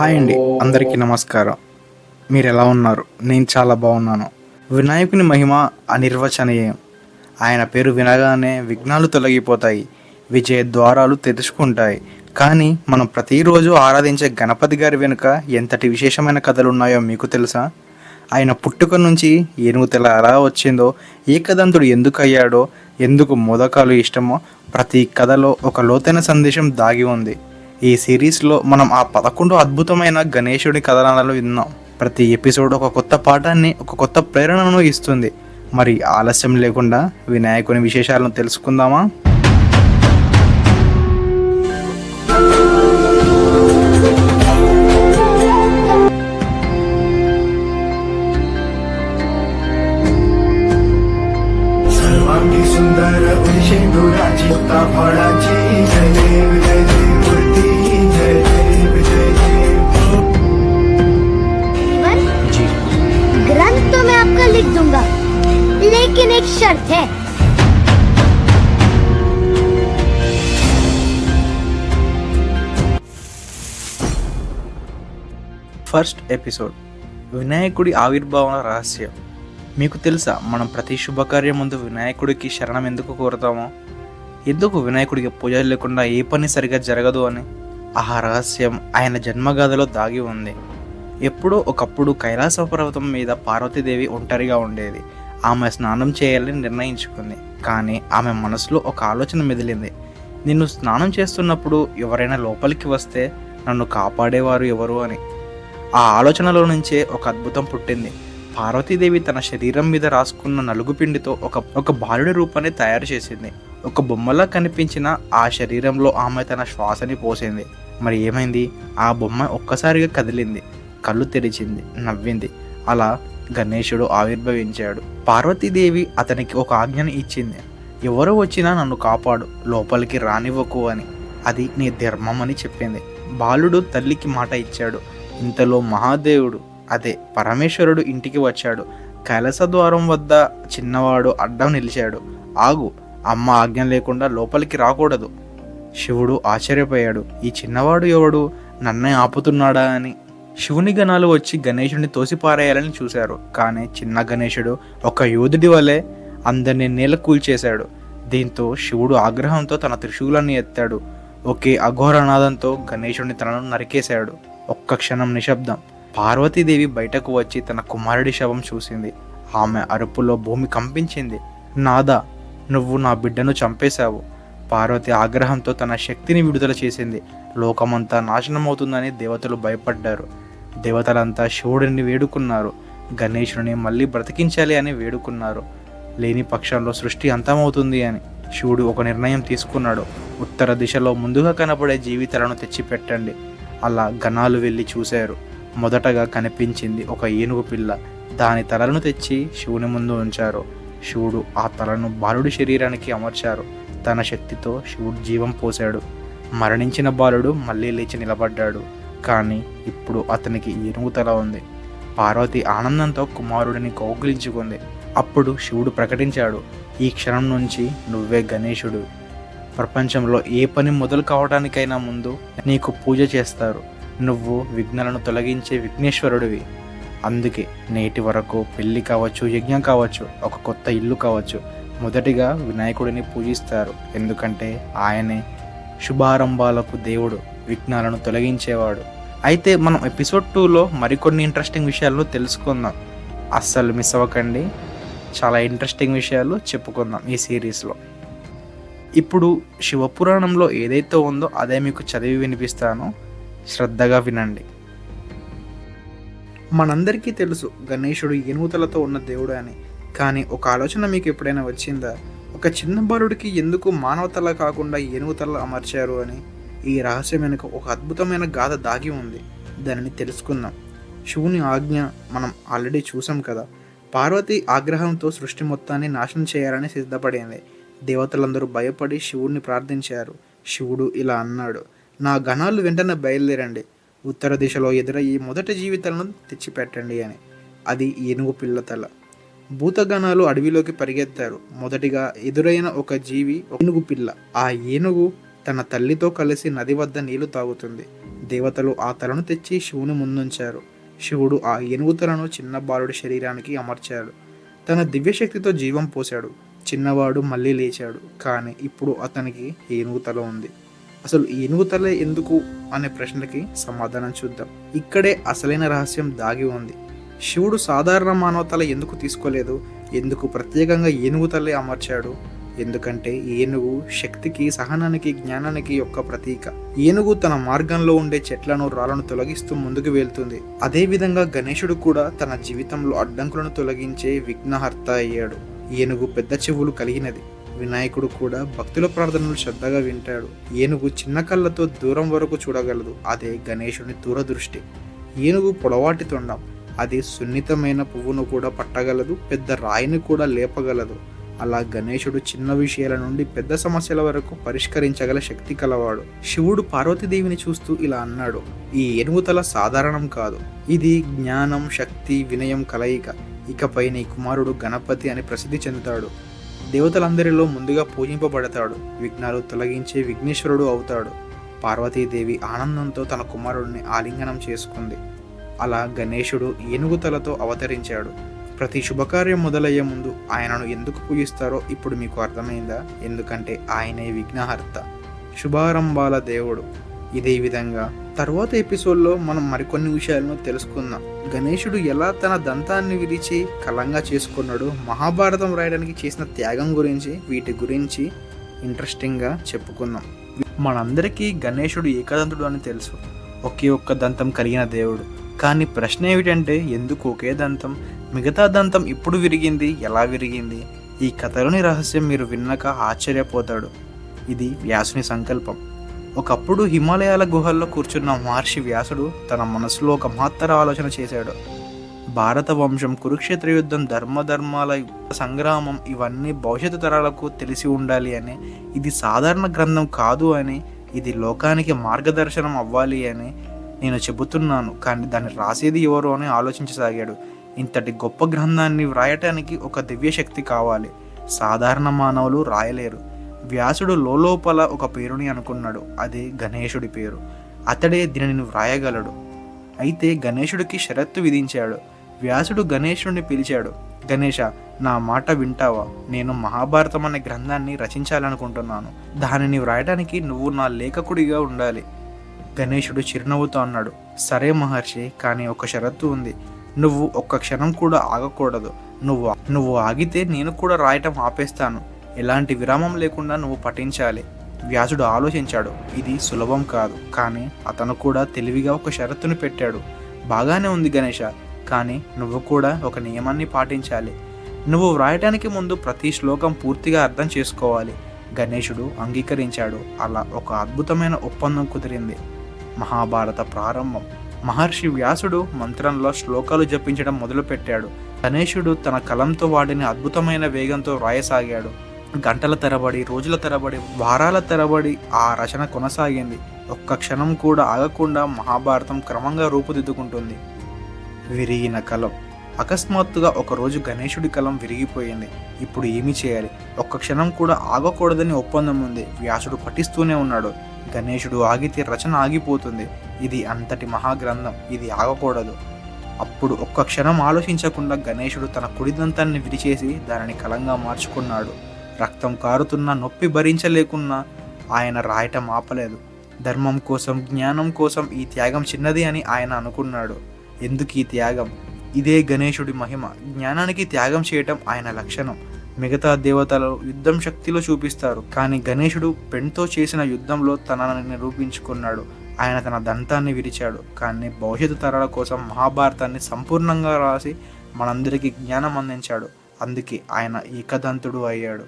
Hi అండి అందరికీ నమస్కారం. మీరు ఎలా ఉన్నారు? నేను చాలా బాగున్నాను. వినాయకుని మహిమ అనిర్వచనీయం. ఆయన పేరు వినగానే విఘ్నాలు తొలగిపోతాయి విజయ ద్వారాలు తెరుచుకుంటాయి. కానీ మనం ప్రతిరోజు ఆరాధించే గణపతి గారి వెనుక ఎంతటి విశేషమైన కథలు ఉన్నాయో మీకు తెలుసా? ఆయన పుట్టుక నుంచి ఏనుగు తెల ఎలా వచ్చిందో ఏకదంతుడు ఎందుకు అయ్యాడో ఎందుకు మోదకాలు ఇష్టమో ప్రతి కథలో ఒక లోతైన సందేశం దాగి ఉంది. ఈ సిరీస్లో మనం ఆ పదకొండు అద్భుతమైన గణేశుడి కథనాలను విన్నాం. ప్రతి ఎపిసోడ్ ఒక కొత్త పాఠాన్ని ఒక కొత్త ప్రేరణను ఇస్తుంది. మరి ఆలస్యం లేకుండా వినాయకుని విశేషాలను తెలుసుకుందామా? लेकिन एक शर्त है ఫస్ట్ ఎపిసోడ్ వినాయకుడి ఆవిర్భావన రహస్యం మీకు తెలుసా మనం ప్రతి శుభకార్యం ముందు వినాయకుడికి శరణం ఎందుకు కోరుతామో ఎందుకు వినాయకుడికి పూజలు లేకుండా ఏ పని సరిగా జరగదు అని ఆ రహస్యం ఆయన జన్మగాథలో దాగి ఉంది ఎప్పుడో ఒకప్పుడు కైలాస పర్వతం మీద పార్వతీదేవి ఒంటరిగా ఉండేది ఆమె స్నానం చేయాలని నిర్ణయించుకుంది. కానీ ఆమె మనసులో ఒక ఆలోచన మెదిలింది. నిన్ను స్నానం చేస్తున్నప్పుడు ఎవరైనా లోపలికి వస్తే నన్ను కాపాడేవారు ఎవరు? అని. ఆ ఆలోచనలో నుంచే ఒక అద్భుతం పుట్టింది. పార్వతీదేవి తన శరీరం మీద రాసుకున్న నలుగు పిండితో ఒక ఒక బాలుడి రూపాన్ని తయారు చేసింది. ఒక బొమ్మలా కనిపించిన ఆ శరీరంలో ఆమె తన శ్వాసని పోసింది. మరి ఏమైంది? ఆ బొమ్మ ఒక్కసారిగా కదిలింది. కళ్ళు తెరిచింది నవ్వింది. అలా గణేశుడు ఆవిర్భవించాడు. పార్వతీదేవి అతనికి ఒక ఆజ్ఞని ఇచ్చింది. ఎవరు వచ్చినా నన్ను కాపాడు లోపలికి రానివ్వకు అని. అది నీ ధర్మం అని చెప్పింది. బాలుడు తల్లికి మాట ఇచ్చాడు. ఇంతలో మహాదేవుడు అదే పరమేశ్వరుడు ఇంటికి వచ్చాడు. కైలాస ద్వారం వద్ద చిన్నవాడు అడ్డం నిలిచాడు. ఆగు అమ్మ ఆజ్ఞ లేకుండా లోపలికి రాకూడదు. శివుడు ఆశ్చర్యపోయాడు. ఈ చిన్నవాడు ఎవడు? నన్నే ఆపుతున్నాడా అని. శివుని గణాలు వచ్చి గణేశుడిని తోసిపారేయాలని చూశారు. కానీ చిన్న గణేశుడు ఒక యోధుడి వలె అందరిని నేల కూల్చేశాడు దీంతో శివుడు ఆగ్రహంతో తన త్రిశూలాన్ని ఎత్తాడు. ఒకే అఘోరనాదంతో గణేశుడిని తనను నరికేశాడు. ఒక్క క్షణం నిశ్శబ్దం. పార్వతీదేవి బయటకు వచ్చి తన కుమారుడి శవం చూసింది. ఆమె అరుపులో భూమి కంపించింది. నాదా నువ్వు నా బిడ్డను చంపేశావు. పార్వతి ఆగ్రహంతో తన శక్తిని విడుదల చేసింది. లోకమంతా నాశనమవుతుందని దేవతలు భయపడ్డారు. దేవతలంతా శివుడిని వేడుకున్నారు. గణేశుడిని మళ్ళీ బ్రతికించాలి అని వేడుకున్నారు. లేని పక్షంలో సృష్టి అంతమవుతుంది అని శివుడు ఒక నిర్ణయం తీసుకున్నాడు. ఉత్తర దిశలో ముందుగా కనపడే జీవితాలను తెచ్చిపెట్టండి. అలా గణాలు వెళ్ళి చూశారు. మొదటగా కనిపించింది ఒక ఏనుగు పిల్ల. దాని తలను తెచ్చి శివుని ముందు ఉంచారు. శివుడు ఆ తలను బాలుడి శరీరానికి అమర్చారు. తన శక్తితో శివుడు జీవం పోశాడు. మరణించిన బాలుడు మళ్ళీ లేచి నిలబడ్డాడు. కానీ ఇప్పుడు అతనికి ఏనుగు తల ఉంది. పార్వతి ఆనందంతో కుమారుడిని కౌగిలించుకుంది. అప్పుడు శివుడు ప్రకటించాడు ఈ క్షణం నుంచి నువ్వే గణేశుడు. ప్రపంచంలో ఏ పని మొదలు కావడానికైనా ముందు నీకు పూజ చేస్తారు. నువ్వు విఘ్నాలను తొలగించే విఘ్నేశ్వరుడివి. అందుకే నేటి వరకు పెళ్ళి కావచ్చు యజ్ఞం కావచ్చు ఒక కొత్త ఇల్లు కావచ్చు మొదటిగా వినాయకుడిని పూజిస్తారు. ఎందుకంటే ఆయనే శుభారంభాలకు దేవుడు విఘ్నాలను తొలగించేవాడు. అయితే మనం ఎపిసోడ్ టూలో మరికొన్ని ఇంట్రెస్టింగ్ విషయాలను తెలుసుకుందాం. అస్సలు మిస్ అవ్వకండి. చాలా ఇంట్రెస్టింగ్ విషయాలు చెప్పుకుందాం ఈ సిరీస్లో. ఇప్పుడు శివపురాణంలో ఏదైతే ఉందో అదే మీకు చదివి వినిపిస్తాను. శ్రద్ధగా వినండి. మనందరికీ తెలుసు గణేశుడు ఏనుగుతలతో ఉన్న దేవుడు అని. కానీ ఒక ఆలోచన మీకు ఎప్పుడైనా వచ్చిందా? ఒక చిన్న బాలుడికి ఎందుకు మానవతల కాకుండా ఏనుగుతల అమర్చారు అని ఈ రహస్యం వెనుక ఒక అద్భుతమైన గాథ దాగి ఉంది. దానిని తెలుసుకుందాం. శివుని ఆజ్ఞ మనం ఆల్రెడీ చూసాం కదా. పార్వతి ఆగ్రహంతో సృష్టి మొత్తాన్ని నాశనం చేయాలని సిద్ధపడింది. దేవతలందరూ భయపడి శివుడిని ప్రార్థించారు. శివుడు ఇలా అన్నాడు నా గణాలు వెంటనే బయలుదేరండి. ఉత్తర దిశలో ఎదురయ్యి మొదటి జీవితాలను తెచ్చిపెట్టండి అని. అది ఏనుగు పిల్ల తల. భూతగణాలు అడవిలోకి పరిగెత్తారు. మొదటిగా ఎదురైన ఒక జీవి ఏనుగు పిల్ల. ఆ ఏనుగు తన తల్లితో కలిసి నది వద్ద నీళ్ళు తాగుతుంది. దేవతలు ఆ తలను తెచ్చి శివుని ముందుంచారు. శివుడు ఆ ఏనుగు తలను చిన్న బాలుడి శరీరానికి అమర్చాడు. తన దివ్యశక్తితో జీవం పోశాడు. చిన్నవాడు మళ్ళీ లేచాడు. కానీ ఇప్పుడు అతనికి ఏనుగు తల ఉంది. అసలు ఏనుగు తల ఎందుకు? అనే ప్రశ్నకి సమాధానం చూద్దాం. ఇక్కడే అసలైన రహస్యం దాగి ఉంది. శివుడు సాధారణ మానవ తల ఎందుకు తీసుకోలేదు? ఎందుకు ప్రత్యేకంగా ఏనుగు తల్లి అమర్చాడు? ఎందుకంటే ఏనుగు శక్తికి సహనానికి జ్ఞానానికి యొక్క ప్రతీక. ఏనుగు తన మార్గంలో ఉండే చెట్లను రాళ్ళను తొలగిస్తూ ముందుకు వెళ్తుంది. అదేవిధంగా గణేశుడు కూడా తన జీవితంలో అడ్డంకులను తొలగించే విఘ్నహర్త అయ్యాడు. ఏనుగు పెద్ద చెవులు కలిగినది. వినాయకుడు కూడా భక్తుల ప్రార్థనలు శ్రద్ధగా వింటాడు. ఏనుగు చిన్న కళ్ళతో దూరం వరకు చూడగలదు. అదే గణేశుని దూరదృష్టి. ఏనుగు పొడవాటి తొండం. అది సున్నితమైన పువ్వును కూడా పట్టగలదు పెద్ద రాయిని కూడా లేపగలదు. అలా గణేశుడు చిన్న విషయాల నుండి పెద్ద సమస్యల వరకు పరిష్కరించగల శక్తి కలవాడు. శివుడు పార్వతీదేవిని చూస్తూ ఇలా అన్నాడు ఈ ఏనుగుతల సాధారణం కాదు. ఇది జ్ఞానం శక్తి వినయం కలయిక. ఇకపై నీ కుమారుడు గణపతి అని ప్రసిద్ధి చెందుతాడు. దేవతలందరిలో ముందుగా పూజింపబడతాడు. విఘ్నాలు తొలగించే విఘ్నేశ్వరుడు అవుతాడు. పార్వతీదేవి ఆనందంతో తన కుమారుడిని ఆలింగనం చేసుకుంది. అలా గణేశుడు ఏనుగు తలతో అవతరించాడు. ప్రతి శుభకార్యం మొదలయ్యే ముందు ఆయనను ఎందుకు పూజిస్తారో ఇప్పుడు మీకు అర్థమైందా? ఎందుకంటే ఆయనే విఘ్నహర్త శుభారంభాల దేవుడు. ఇదే విధంగా తర్వాత ఎపిసోడ్లో మనం మరికొన్ని విషయాలను తెలుసుకుందాం. గణేశుడు ఎలా తన దంతాన్ని విరిచి కలంగా చేసుకున్నాడు? మహాభారతం రాయడానికి చేసిన త్యాగం గురించి వీటి గురించి ఇంట్రెస్టింగ్గా చెప్పుకుందాం. మనందరికీ గణేశుడు ఏకదంతుడు అని తెలుసు. ఒకే ఒక్క దంతం కలిగిన దేవుడు. కానీ ప్రశ్న ఏమిటంటే ఎందుకు ఒకే దంతం? మిగతా దంతం ఇప్పుడు విరిగింది ఎలా విరిగింది? ఈ కథలోని రహస్యం మీరు విన్నాక ఆశ్చర్యపోతాడు. ఇది వ్యాసుని సంకల్పం. ఒకప్పుడు హిమాలయాల గుహల్లో కూర్చున్న మహర్షి వ్యాసుడు తన మనసులో ఒక మహత్తర ఆలోచన చేశాడు. భారత వంశం కురుక్షేత్ర యుద్ధం ధర్మధర్మాల సంగ్రామం ఇవన్నీ భవిష్యత్తు తరాలకు తెలిసి ఉండాలి అని ఇది సాధారణ గ్రంథం కాదు అని ఇది లోకానికి మార్గదర్శనం అవ్వాలి అని నేను చెబుతున్నాను కానీ దాన్ని రాసేది ఎవరు అని ఆలోచించసాగాడు. ఇంతటి గొప్ప గ్రంథాన్ని వ్రాయటానికి ఒక దివ్యశక్తి కావాలి. సాధారణ మానవులు రాయలేరు. వ్యాసుడు లోపల ఒక పేరుని అనుకున్నాడు. అదే గణేశుడి పేరు. అతడే దీనిని వ్రాయగలడు. అయితే గణేశుడికి షరత్తు విధించాడు. వ్యాసుడు గణేశుడిని పిలిచాడు. గణేష నా మాట వింటావా? నేను మహాభారతం అనే గ్రంథాన్ని రచించాలనుకుంటున్నాను. దానిని వ్రాయడానికి నువ్వు నా లేఖకుడిగా ఉండాలి. గణేశుడు చిరునవ్వుతో అన్నాడు సరే మహర్షి కానీ ఒక షరత్తు ఉంది. నువ్వు ఒక్క క్షణం కూడా ఆగకూడదు. నువ్వు నువ్వు ఆగితే నేను కూడా రాయటం ఆపేస్తాను. ఎలాంటి విరామం లేకుండా నువ్వు పఠించాలి. వ్యాసుడు ఆలోచించాడు ఇది సులభం కాదు. కానీ అతను కూడా తెలివిగా ఒక షరత్తును పెట్టాడు. బాగానే ఉంది గణేష కానీ నువ్వు కూడా ఒక నియమాన్ని పాటించాలి. నువ్వు వ్రాయటానికి ముందు ప్రతి శ్లోకం పూర్తిగా అర్థం చేసుకోవాలి. గణేశుడు అంగీకరించాడు. అలా ఒక అద్భుతమైన ఒప్పందం కుదిరింది. మహాభారత ప్రారంభం. మహర్షి వ్యాసుడు మంత్రంలో శ్లోకాలు జపించడం మొదలుపెట్టాడు. గణేశుడు తన కలంతో వాడిని అద్భుతమైన వేగంతో వ్రాయసాగాడు. గంటల తరబడి రోజుల తరబడి వారాల తరబడి ఆ రచన కొనసాగింది. ఒక్క క్షణం కూడా ఆగకుండా మహాభారతం క్రమంగా రూపుదిద్దుకుంటుంది. విరిగిన కలం. అకస్మాత్తుగా ఒకరోజు గణేశుడి కలం విరిగిపోయింది. ఇప్పుడు ఏమి చేయాలి? ఒక్క క్షణం కూడా ఆగకూడదని ఒప్పందం ఉంది. వ్యాసుడు పఠిస్తూనే ఉన్నాడు. గణేశుడు ఆగితే రచన ఆగిపోతుంది. ఇది అంతటి మహాగ్రంథం. ఇది ఆగకూడదు. అప్పుడు ఒక్క క్షణం ఆలోచించకుండా గణేశుడు తన కుడిదంతాన్ని విరిచేసి దానిని కలంగా మార్చుకున్నాడు. రక్తం కారుతున్నా నొప్పి భరించలేకున్నా ఆయన రాయటం ఆపలేదు. ధర్మం కోసం జ్ఞానం కోసం ఈ త్యాగం చిన్నది అని ఆయన అనుకున్నాడు. ఎందుకు ఈ త్యాగం? ఇదే గణేశుడి మహిమ. జ్ఞానానికి త్యాగం చేయటం ఆయన లక్షణం. మిగతా దేవతలు యుద్ధం శక్తిలో చూపిస్తారు. కానీ గణేశుడు పెన్తో చేసిన యుద్ధంలో తనని నిరూపించుకున్నాడు. ఆయన తన దంతాన్ని విరిచాడు. కానీ భవిష్యత్తు తరాల కోసం మహాభారతాన్ని సంపూర్ణంగా రాసి మనందరికీ జ్ఞానం అందించాడు. అందుకే ఆయన ఏకదంతుడు అయ్యాడు.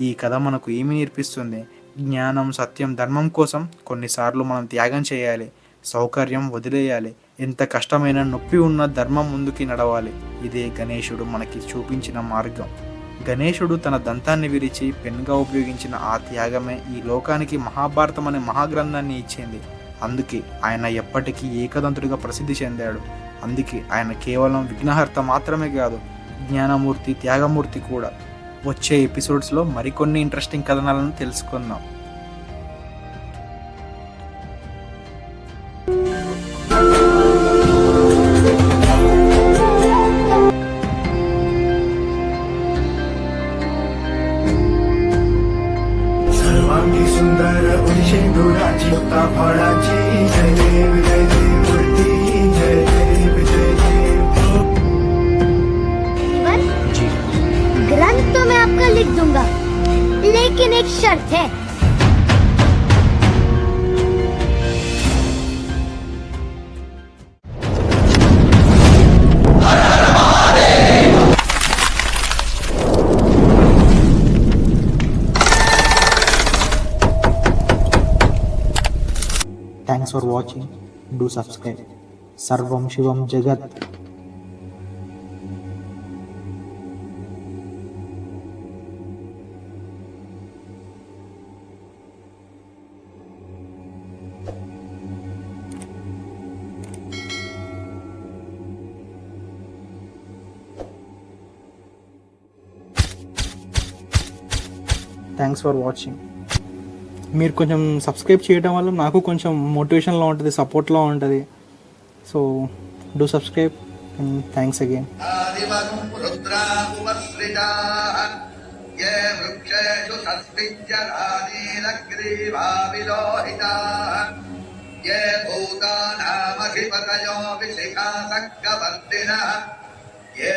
ఈ కథ మనకు ఏమి నేర్పిస్తుంది? జ్ఞానం సత్యం ధర్మం కోసం కొన్నిసార్లు మనం త్యాగం చేయాలి. సౌకర్యం వదిలేయాలి. ఎంత కష్టమైన నొప్పి ఉన్న ధర్మం ముందుకి నడవాలి. ఇదే గణేశుడు మనకి చూపించిన మార్గం. గణేశుడు తన దంతాన్ని విరిచి పెన్గా ఉపయోగించిన ఆ త్యాగమే ఈ లోకానికి మహాభారతం అనే మహాగ్రంథాన్ని ఇచ్చింది. అందుకే ఆయన ఎప్పటికీ ఏకదంతుడిగా ప్రసిద్ధి చెందాడు. అందుకే ఆయన కేవలం విఘ్నహర్త మాత్రమే కాదు జ్ఞానమూర్తి త్యాగమూర్తి కూడా. వచ్చే ఎపిసోడ్స్లో మరికొన్ని ఇంట్రెస్టింగ్ కథనాలను తెలుసుకుందాం. सुंदर उशी दुराची जय देव जय देव जय देव जय देव। ग्रंथ तो मैं आपका लिख दूँगा लेकिन एक शर्त है। Thanks for watching do subscribe సర్వం శివం జగత్ థ్యాంక్స్ ఫర్ వాచింగ్ మీరు కొంచెం సబ్స్క్రైబ్ చేయడం వల్ల నాకు కొంచెం మోటివేషన్లో ఉంటుంది సపోర్ట్లో ఉంటుంది so do subscribe and thanks again आदिवं रुद्रामुपसृजाः ये वृक्षेषु सस्मिञ्जरानीलग्रीवाविलोहिताः ये भूतानामधिपतयो विशिखासक्कवर्तिनः ये